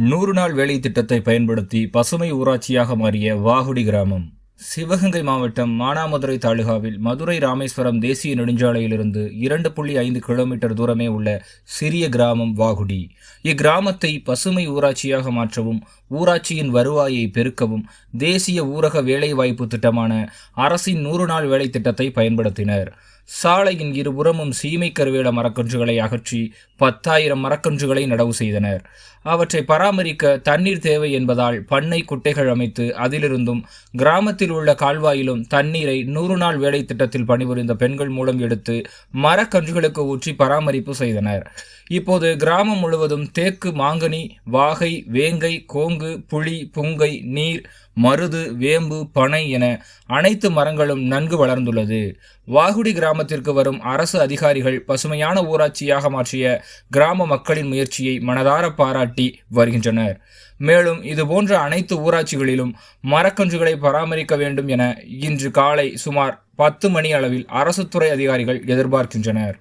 நூறு நாள் வேலை திட்டத்தை பயன்படுத்தி பசுமை ஊராட்சியாக மாறிய வாகுடி கிராமம். சிவகங்கை மாவட்டம் மானாமதுரை தாலுகாவில் மதுரை ராமேஸ்வரம் தேசிய நெடுஞ்சாலையிலிருந்து இரண்டு புள்ளி ஐந்து கிலோமீட்டர் தூரமே உள்ள சிறிய கிராமம் வாகுடி. இக்கிராமத்தை பசுமை ஊராட்சியாக மாற்றவும் ஊராட்சியின் வருவாயை பெருக்கவும் தேசிய ஊரக வேலைவாய்ப்பு திட்டமான அரசின் நூறு நாள் வேலை திட்டத்தை பயன்படுத்தினர். சாலையின் இருபுறமும் சீமை கருவேல மரக்கன்றுகளை அகற்றி பத்தாயிரம் மரக்கன்றுகளை நடவு செய்தனர். அவற்றை பராமரிக்க தண்ணீர் தேவை என்பதால் பண்ணை குட்டைகள் அமைத்து அதிலிருந்தும் கிராமத்தில் உள்ள கால்வாயிலும் தண்ணீரை நூறு நாள் வேலை திட்டத்தில் பணிபுரிந்த பெண்கள் மூலம் எடுத்து மரக்கன்றுகளுக்கு ஊற்றி பராமரிப்பு செய்தனர். இப்போது கிராமம் முழுவதும் தேக்கு மாங்கனி வாகை வேங்கை கோங்கு புளி புங்கை நீர் மருது வேம்பு பனை என அனைத்து மரங்களும் நன்கு வளர்ந்துள்ளது. வாகுடி கிராமத்திற்கு வரும் அரசு அதிகாரிகள் பசுமையான ஊராட்சியாக மாற்றிய கிராம மக்களின் முயற்சியை மனதார பாராட்டி வருகின்றனர். மேலும் இதுபோன்ற அனைத்து ஊராட்சிகளிலும் மரக்கன்றுகளை பராமரிக்க வேண்டும் என இன்று காலை சுமார் பத்து மணி அளவில் அரசுத்துறை அதிகாரிகள் எதிர்பார்க்கின்றனர்.